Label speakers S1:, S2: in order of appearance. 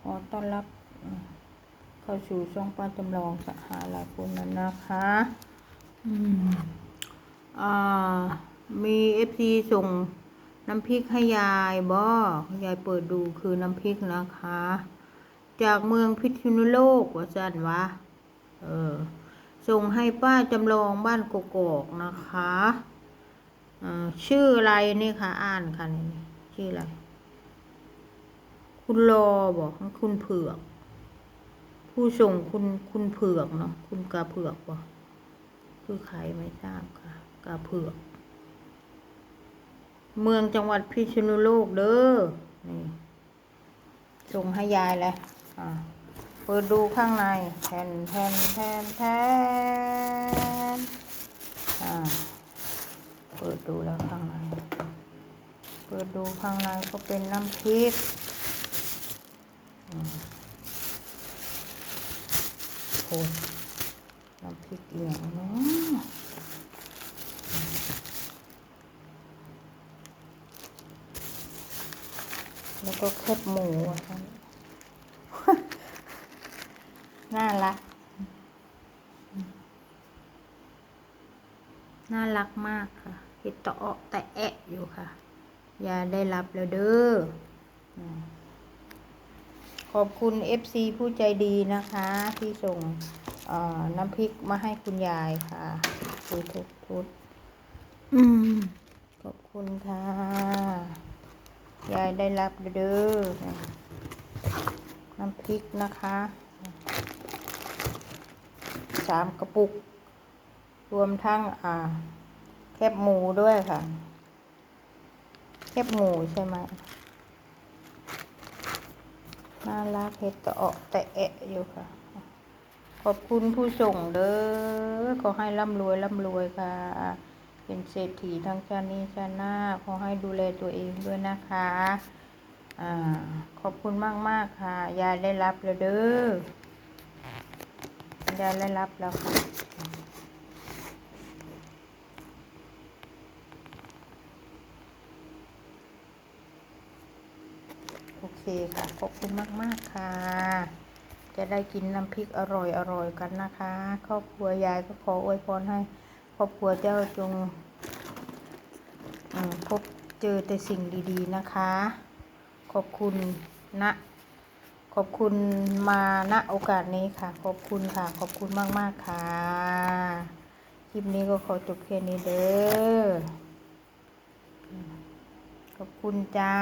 S1: ขอต้อนรับเข้าสู่ช่องป้าจำลองสหาหลายคนนั้นนะคะอืมอ่ามีเอฟซีส่งน้ำพริกให้ยายบ่ยายเปิดดูคือน้ำพริกนะคะ จากเมืองพิษณุโลกว่าจันวะ เออ ส่งให้ป้าจำลองบ้านกกอกนะคะอ่าชื่ออะไรนี่ค่ะ อ่านค่ะนี่ชื่ออะไร คุณรอบอกคุณเผือก ผู้ส่งคุณคุณเผือกเนาะคุณกาเผือกบอกคือใครไม่ทราบค่ะกาเผือก เมืองจังหวัดพิษณุโลกเด้อนี่ส่งให้ยายเลยอ่าเปิดดูข้างในแผ่นแผ่นแผ่นแผ่นอ่าเปิดดูแล้วข้างใน เปิดดูข้างในก็เป็นน้ำพริก โอ้ยน้ำพริกเอียงเนาะแล้วก็แคบหมูอะท่านน่ารัก น่ารักมากค่ะเห็ดตะเอแต่แอะอยู่ค่ะ อย่าได้รับแล้วเด้อ ขอบคุณ FC ผู้ใจดีนะคะ ที่ส่งเอ่อน้ำพริกมาให้คุณยายค่ะทุกทุกทุกอืมขอบคุณค่ะ ยายได้รับแล้วเด้อน้ำพริกนะคะสามกระปุก รวมทั้งอ่า แคบหมูด้วยค่ะ แคบหมูใช่ไหม น่ารักเห็ดตะเอะแต่แอะอยู่ค่ะ ขอบคุณผู้ส่งเด้อขอให้ร่ำรวยร่ำรวยค่ะ เป็นเศรษฐีทั้งชาตินี้ชาติหน้าขอให้ดูแลตัวเองด้วยนะคะอ่าขอบคุณมากมากค่ะ ยายได้รับแล้วเด้อยายได้รับแล้วค่ะ โอเคค่ะ ขอบคุณมาก ๆ ค่ะ จะได้กินน้ำพริกอร่อยอร่อยกันนะคะ ครอบครัวยายก็ขออวยพรให้ ครอบครัวเจ้าจงพบเจอแต่สิ่งดีๆนะคะ ขอบคุณนะ ขอบคุณมาณโอกาสนี้ค่ะ ขอบคุณค่ะ ขอบคุณมาก ๆ ค่ะ คลิปนี้ก็ขอจบแค่นี้เด้อขอบคุณจ้า